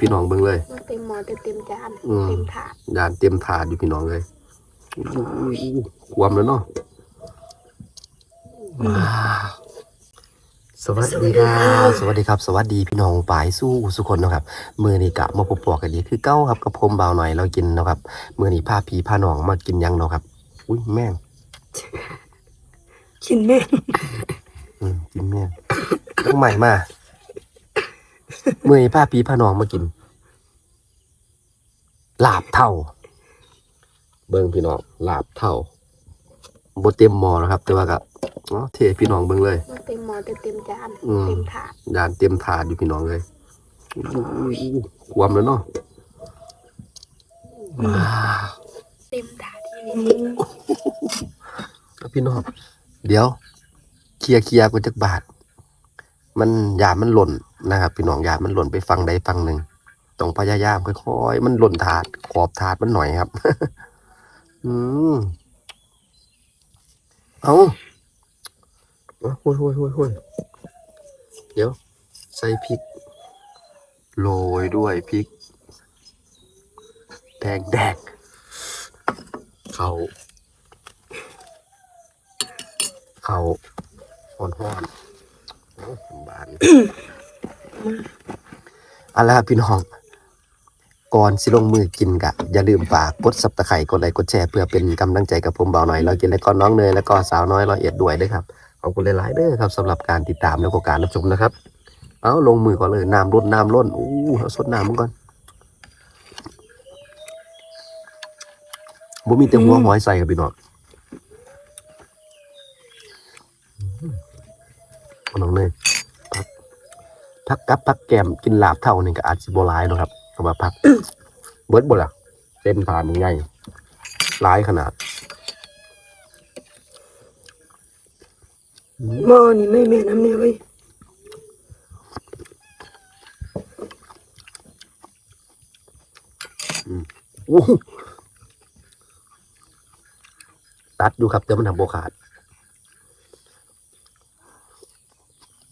พี่น้องเบิ่งเลย เต็มหมอเต็มเต็มจานอืม เต็มถาดยานเต็มถาดอยู่พี่น้องเลยความแล้วเนาะว้าวสวัสดีครับสวัสดีครับ สวัสดีพี่น้องปายสู้สุคนเนาะครับมือนี้กะมาพบปอกันดีคือเก้าครับกับผมเบาหน่อยเรากินเนาะครับมือนี้พาพีพาน้องมากินหยังเนาะครับ อุ้ยแม่งกินแม่งอืมกินแม่งต้องใหม่มา มือนี้พาพีพาน้องมากินลาบเท่า เบิ่งพี่น้องลาบเท่าบเต็มหมอนะครับ แต่ว่าก็อ๋อเทพี่น้องเบิ่งเลยเต็มหมอเต็มเต็มจานอืมเต็มถาดยานเต็มถาดอยู่พี่น้องเลยความแล้วเนาะว้าวเต็มถาดที่นี่พี่น้องเดี๋ยว เคลียร์เคลียร์กูจักบาท มันยามันหล่น นะครับพี่น้องยามันหล่นไปฟังใดฟังหนึ่งต้องพยายามค่อยๆมันหล่นถาดขอบถาดมันหน่อยครับ อืมเอาโอ้ยโอ้ยโอ้ยโอ้ยเดี๋ยว ใส่พริก โรยด้วยพริก แดงแดงเขาเขาห้อนห้อนโอ้บาน อาละครับพี่น้องก่อนสิลงมือกินกะ อย่าลืมฝากกดซับตะไคร่กดไลค์กดแชร์เพื่อเป็นกำลังใจกับผมเบาหน่อยเรากินแล้วก็น้องเนยแล้วก็สาวน้อยรอเอ็ดด้วยด้วยครับขอบคุณหลายๆเด้อครับสำหรับการติดตามและก็การรับชมนะครับ เอาลงมือก่อนเลยน้ำลดน้ำล้นอู้เอาสดน้ำมันก่อนบ่มีแต่หัวหอยใส่ครับพี่น้องน้องเนย พักกับพักแกมกินลาบเท่านี่ก็อาจสิบ่หลายเนาะครับเพราะว่าพัก เบิดบ่ล่ะเต็มถาดมันใหญ่หลายขนาดหม้อนี่ไม่แม่น้ำเนี่ยเว้ยโอ้โหตัดอยู่ครับแต่มันทำโบขาด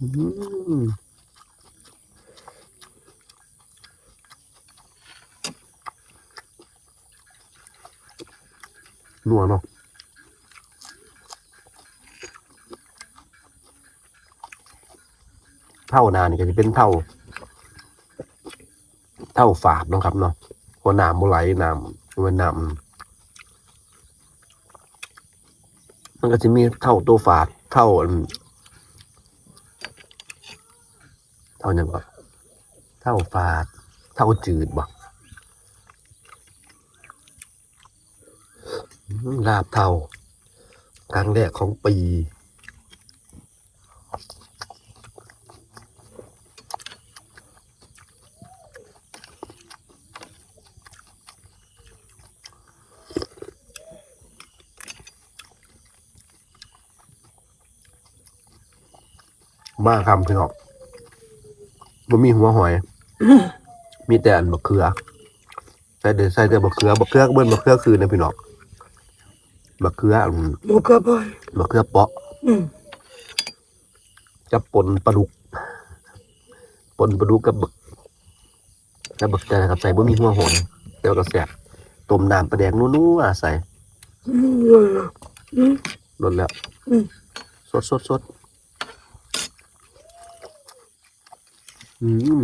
อืม นัวเนาะเท่านานี่ก็จะเป็นเท่า เท่าฝาดเนาะครับเนาะหัวหนามโบไหลหนามหัวหนามมันก็จะมีเท่าตัวฝาด เท่าเท่าอย่างก็เท่าฝาด เท่าจืดบ่อืม ลาบเท่าครั้งแรกของปีมาคำพี่น้องบ่มีหัวหอย มีแต่อันบะเขือใส่เดี๋ยวใส่แต่บะเขือบะเขือก็เบิ้นบะเขือคือนะพี่น้อง บะเขืออันหมูกระบอยบะเขือเปาะอืมจะปนปลาดุกปนปลาดุกกับบึกกับบึกแต่นะครับใส่บ่มีหัวหอยเดี๋ยวก็แซ่บต้มน้ำปลาแดงนัวๆใส่อืมเลยเหรออืมลดแล้วอืมสดสดสดอืม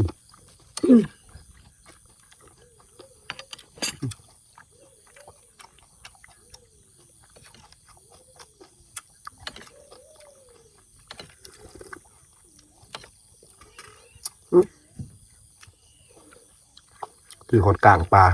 คือคนกลางปลา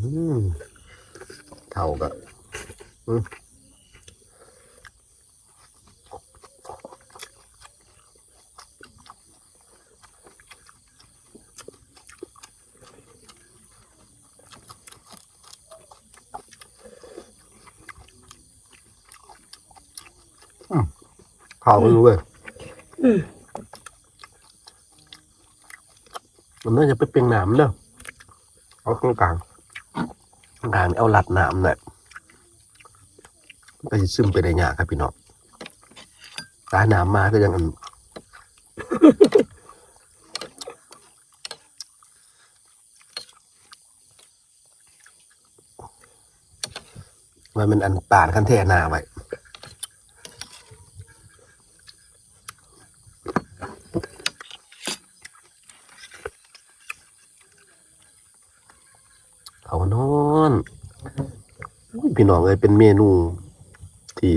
อืมเท่ากับอืม เท่าไม่รู้เว้ยอืมมันน่าจะไปเป็นหนามเนอะเอาข้างกลางข้างกลางนี่เอาหลัดหนามเนี่ยมันก็จะซึมไปในหยาครับพี่น้องตาหนามมาก็ยังอันมันเป็นอันป่านคันเทนาไว้ เขานอนอุ้ย พี่น้องเลยเป็นเมนูที่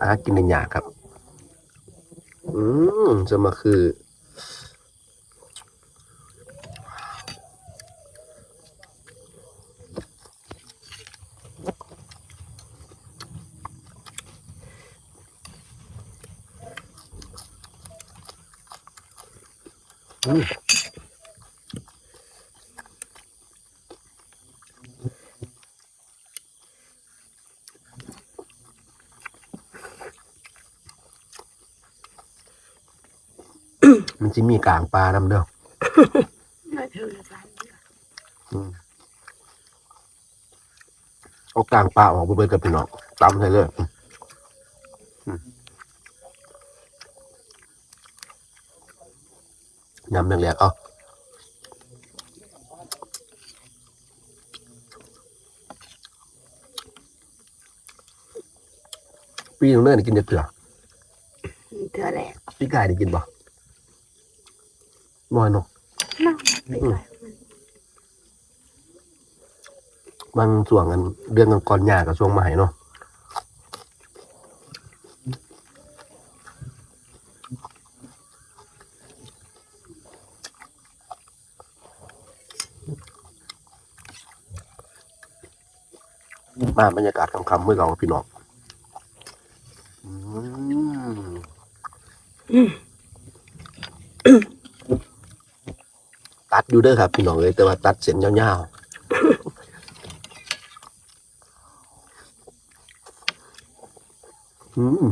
หากินได้ยากครับ อืมจะมาคือ มันจะมีกลางปลาดำเด้อไม่เท่าละสามเดือนอืมเอากลางปลาออกไปเบิดกับพี่น้องตำใส่เลยอืมอืมยำแรงๆเอาปีนึงเนิ่นกินจะเกลือเธอแหละพี่กายได้กินบ่ บ่อยเนาะน่าไปไหวมันบางส่วนกันเดือนกันก่อนๆยากับช่วงใหม่เนาะมาบรรยากาศคำๆเมื่อเราพี่น้องอืมอืม ตัดอยู่เด้อครับ พี่น้องเลยแต่ว่าตัดเส้นยาวๆ อืม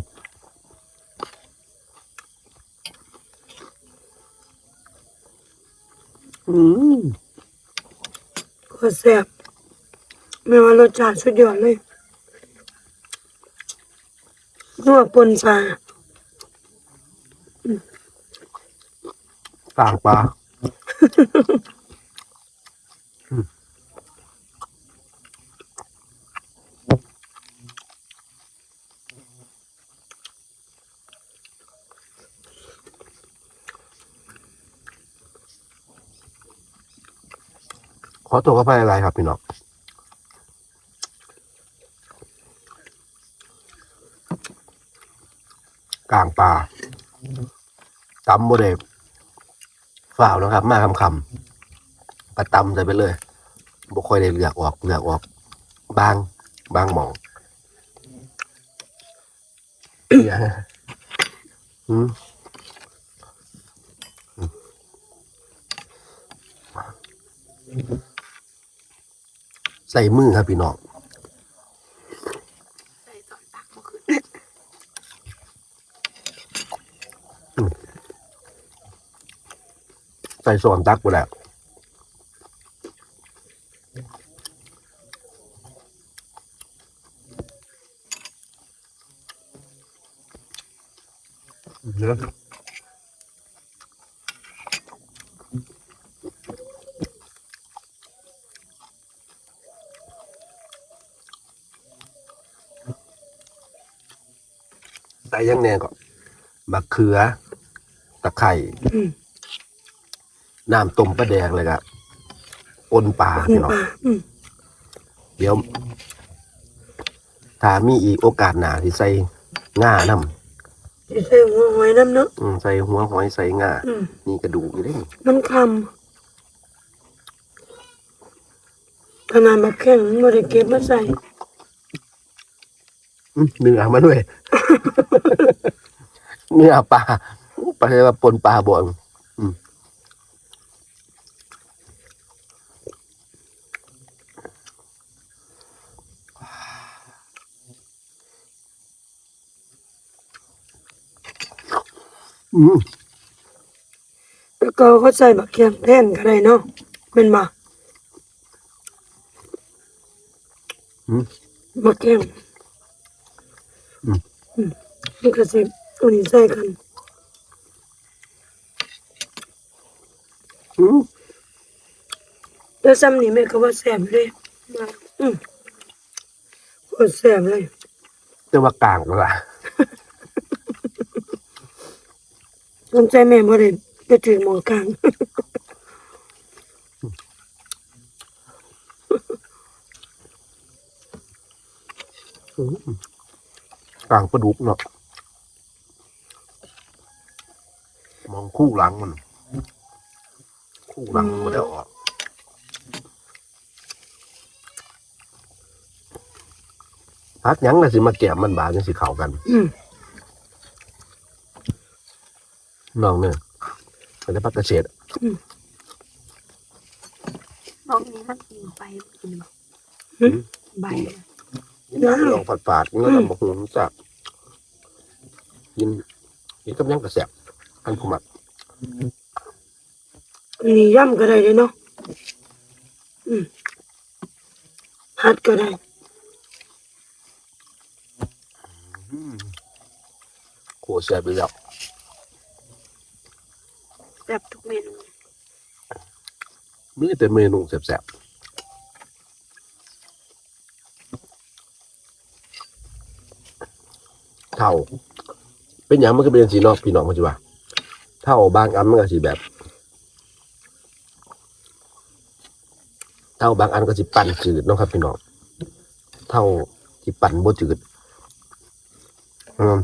อืมก็แซ่บไม่ว่ารสชาติสุดยอดเลยนัวปนปลากลางปลาอืม ขอตัวเข้าไปอะไรครับพี่น้องกลางปลาตำโมเดล ฝ่าวนะครับ มาคำคำกระตำใส่ไปเลยบ่ค่อยได้เลือกออกเลือกออก บาง บางหมองอืมใส่มือครับพี่น้อง ใส่ตอนตักมาขึ้น ใส่ส่วนตักไปแล้วเยอะใส่ยังแน่ก่อนบักเขือ ตะไคร่ น้ำต้มปลาแดงเลยครับปนปลาปนพี่น้อปงลาอืมเดี๋ยวถ้ามีอีกโอกาสหนาที่ใส่ง่านำที่ใส่หัวหอยน้ำเนาะอืมใส่หัวหอยใส่ง่าอืมมีกระดูกอยู่เด้มันคำขนาดแบบแข็งไม่ได้เก็บมาใส่อืมเนื้อมาด้วย เนื้อปลาปลาเรียกว่าปนปลาบ่อน แล้วก็เขาใส่บักเขียมแทนก็ได้เนาะเป็นบ่อืมบักเขียมอืมอืมมันก็สิอันนี้ใส่กันอืมแล้วซ้ำนี่แม่ก็ว่าแซ่บเลยมาอืมโคตรแซ่บเลย แต่ว่ากลางก็ละ สนใจแม่บ่ได้ไปถึงหมองกลางอืมกลางปลาดุกเนาะมองคู่หลังมัน คู่หลังมันไม่ได้ออกพักหยังน่ะสิมาแกะมันบาดจังสิเข้ากัน อื มน้องเนี่ยเป็นได้พักเกษตรน้องนี้มันกินไปกินบ่ใบน้ำลองฝาดฝาดๆแล้วก็บอกหูจักกินกินกับหยังกระแสบอันผู้มักอันนี้ย่ำก็ได้เลยเนาะอืมผัดก็ได้โคแสบไปแล้ว แซ่บทุกเมนูมีแต่เมนูแสบๆเท่า เป็นอย่างมันก็เป็นสีนอกพี่น้องมันจะว่าเท่าบางอันมันก็สีแบบเท่าบางอันก็สิปั่นจืดเนาะครับพี่น้อง เท่าที่ปั่นบ่จืดอืม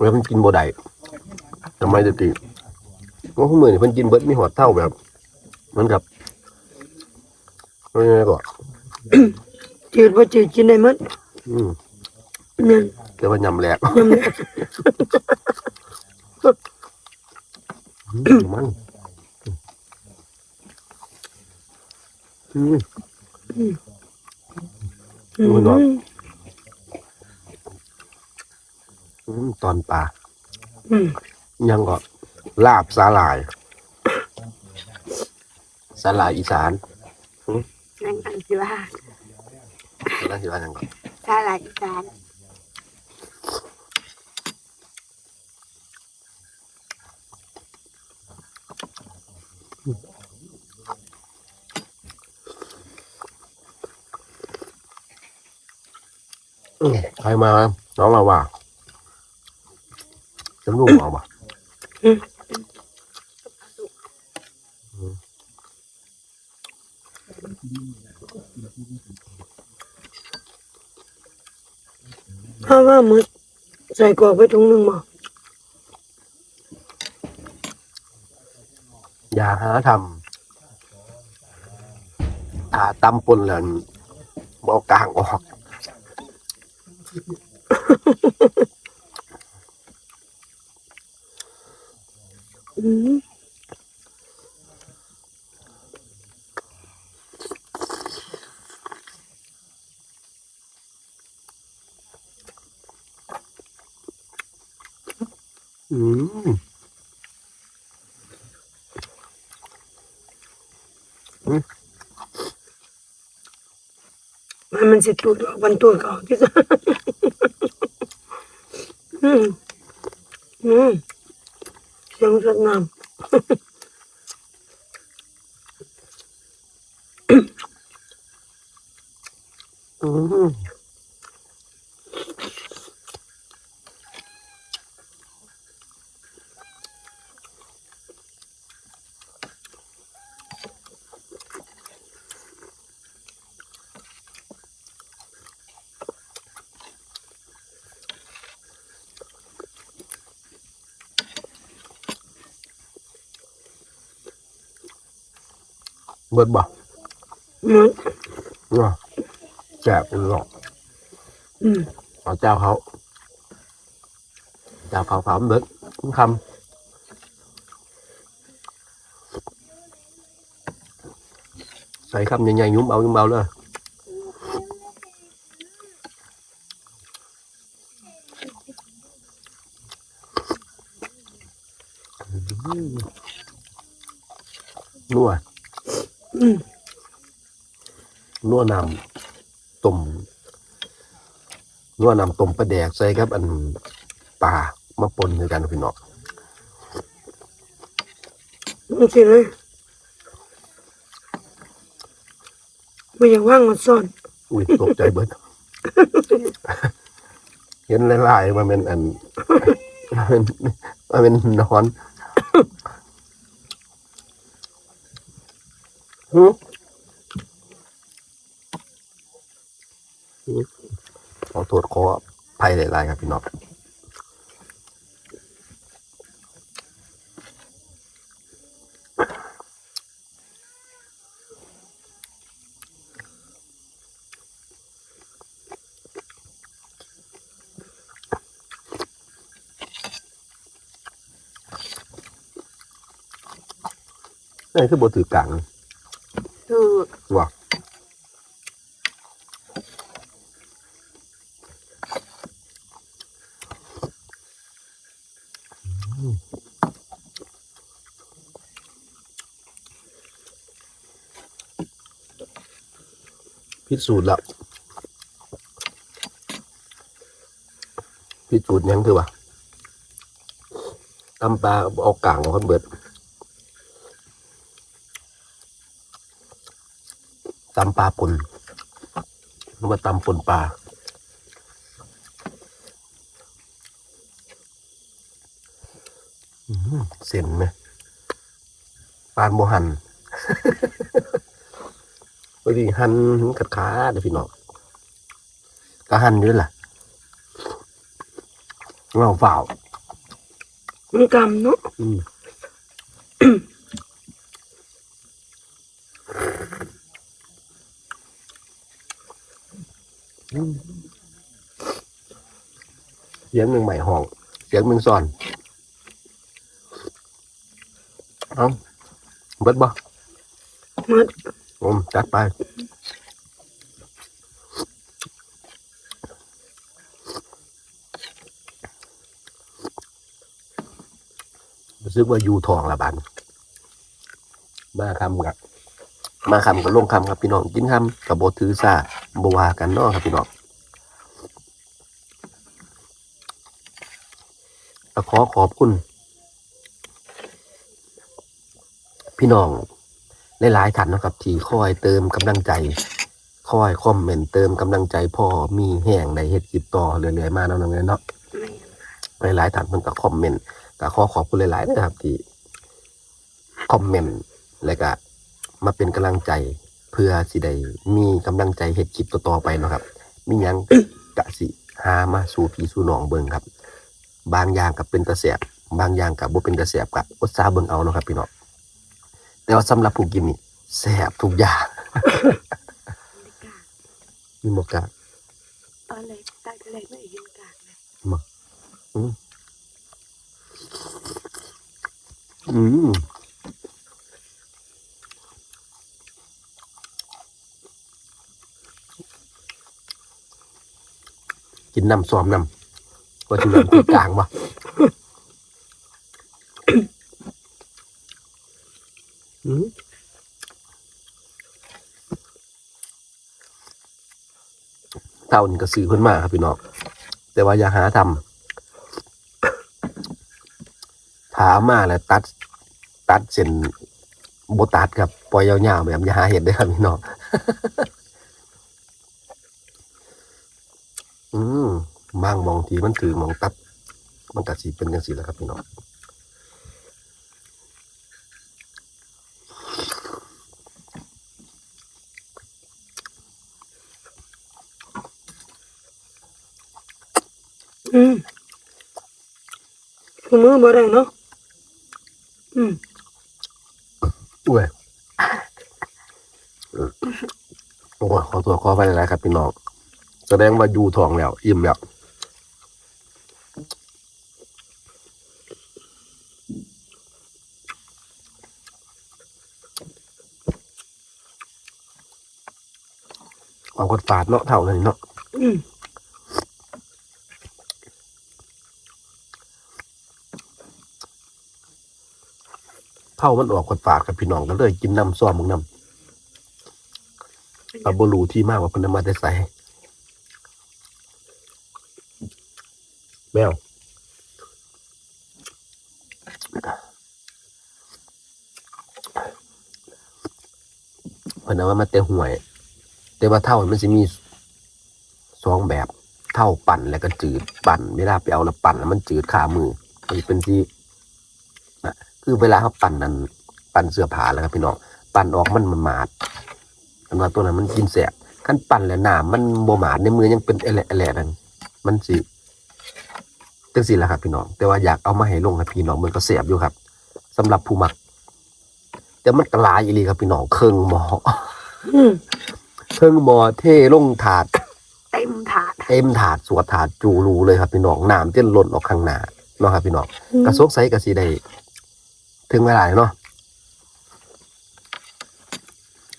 แล้วมันกินบ่ได้ ทำไมจะตีว่าพวกมือนี่เพิ่นกินเบิดมีหอดเท่าแบบเหมันกับว่ายังไงก่อนจืดบ่จืดกินได้หมดอืมเนี่ยแต่ว่ายำแหลกยำแหลกอืมมันอืมอืมดูหน่อยอืมตอนปลาอืม ยังก็ลาบสาหร่าย สาหร่ายอีสานนั่งอันสิว่าแล้วที่ว่ายังก็สาหร่ายอีสานอืมใครมาน้องเราว่าจำลูกออกป่ะ ถ้าว่าหมดใส่กรอกไปถุงหนึ่งบ่อย่าหาทำถ้าตำปนแล้วบอากลางออก อืมอืมมันมันสิตูดออกวันตัวก็ออกที่สุดอืมอืม เสี เบิดบ่หมดเนาะแจกหลอกอืมเอาเจ้าเขาเจ้าเขาเขาเบิดคำใส่คำใหญ่ๆยุ้มเอายุ้มเอาเลย นัว อืม นั วนำต้มนัวนำต้มปลาแดกใส่ครับ อันปลามาปนด้วยกันพี่น้องมันสิเลยไม่อยากว่างมันซ่อน อุ้ยตกใจเบิด เห็นลายๆมันเป็นอันมันเป็นมันเป็นนอน หือหือขอโทษขออภัยหลายๆครับพี่น้องนี่คือบถือกลางคือว่ะ พิสูจน์ล้วพิสูจน์ยังคือว่าตำปลาเอากลางของคนเบิดตำปลาปนหรือว่าตำปนปลาอื้อหือ เส้นไหมปานโมหันพอดีหันกัดขาเดี๋ยวพี่น้องก็หันอยู่นั่นแหละเงาเปล่ามันกำเนาะอืมเสียงหนึ่งใหม่ห้อง เสียงหนึ่งซ่อน เอาเบิดบ่มัดผมจัดไปรู้สึกว่าอยู่ทองละบันมาคำกับมาคำกับลงคำครับพี่น้องกินคำกับโบถือซาบวากันเนาะครับพี่น้องขอขอบคุณ พี่น้องหลายๆท่านนะครับที่คอยเติมกำลังใจคอยคอมเมนต์เติมกำลังใจพ่อมีแห่งในเฮ็ดคลิปต่อเรื่อยๆมาเนาะน้องเนาะหลายๆท่านเพิ่นก็คอมเมนต์ก็ขอขอบคุณหลายๆนะครับที่คอมเมนต์แล้วก็มาเป็นกำลังใจเพื่อสิได้มีกำลังใจเฮ็ดคลิปต่อๆไปเนาะครับมีหยังกะสิหามาสู่พี่สู่น้องเบิ่งครับ บางอย่างกับเป็นตะแสบบางอย่างกับบ่เป็นตะแสบกับอดซาเบิ่งเอาเนาะครับพี่น้อง แต่ว่าสำหรับผู้กินนี่แสบทุกอย่างไม่กล้ามีหมกกะตอนแรกตาแรกไม่เห็นกากเลยอืมกินน้ำซ้อมน้ำว่าจะน้ำที่กลางบ่ อืมเต่านี่ก็ซื้อเพิ่นมาครับพี่น้องแต่ว่าอย่าหาทำถามมาแล้วตัด ตัดเส้นโบตัดครับปล่อยยาวๆแบบอย่าหาเห็ดเด้ครับพี่น้องอืมบางมองทีมันถือมองตัด มันกัดสีเป็นยังสีแล้วครับพี่น้อง อืม คือมือบ่ได้เนาะอืมอุ้ยโอ้ยขอตัวขอไปหลายๆครับพี่น้องแสดงว่าอยู่ท้องแล้ว อิ่มแล้วเอากดฝาดเนาะเท่านั้นเนาะอืม เท่ามันออกกดฝาดกับพี่น้องก็เลยกินน้ำซ้อมมึงน้ำเอาบรูที่มากกว่าเพิ่นเอามาแต่ใส่แมวเพิ่นเอามามาแต่ห่วย แต่ว่าเท่ามันจะมีสองแบบเท่าปั่นแล้วก็จืดปั่นเวลาไปเอาแล้วปั่นแล้วมันจืดขามือมันเป็นที่นะ คือเวลาเขาปั่นนั้นปั่นเสื้อผ้าแล้วครับพี่น้องปั่นออกมันมันหมาดอันว่าตัวนั้นมันกินแสบขั้นปั่นแล้วหนามมันโบหมาดในมือยังเป็นแอละแอละนั่นมันสิจังสิแหละครับพี่น้อง แต่ว่าอยากเอามาให้ลงให้พี่น้องมันก็แสบอยู่ครับสำหรับผู้มัก แต่มันกลายอีหลีครับพี่น้องเครื่องหมออืมเครื่องหมอเท่ลงถาด เต็มถาดเต็มถาดสวดถาดจูรูเลยครับพี่น้องน้ำเต้นหล่นออกข้างหน้าเนาะครับพี่น้องกระซกไซกระสีได้ ถึงเวลาแล้วเนาะ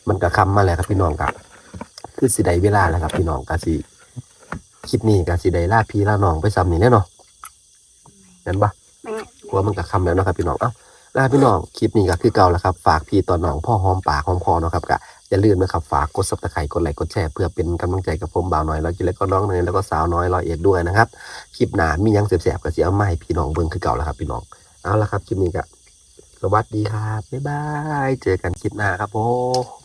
มันกระคำมาแล้วครับพี่น้องกับคือสีได้เวลาแล้วครับพี่น้องกะสีคลิปนี้กะสีได้ล่าพี่ล่าน้องไปซ้ำนี่แน่นาะเห็นปะแม่กลัวมันกระคำแล้วเนาะครับพี่น้องเอ้าล่าพี่น้องคลิปนี้ก็คือเก่าแล้วครับ ฝากพี่ต่อน้องพ่อหอมปากหอมคอเนาะครับกะอย่าลืมนะครับฝากกดซับสไครต์กดไลค์กดแชร์เพื่อเป็นกำลังใจกับผมบ่าวน้อยแล้วกินแล้วก็น้องเนยแล้วก็สาวน้อยรอยเอ็ดด้วยนะครับคลิปหนามียังแสบๆก็สิเอามาให้พี่น้องเบิ่งคือเก่าแล้วครับพี่น้องเอาละครับคลิปนี้ก็ สวัสดีครับ บ๊ายบาย เจอกันคลิปหน้าครับผม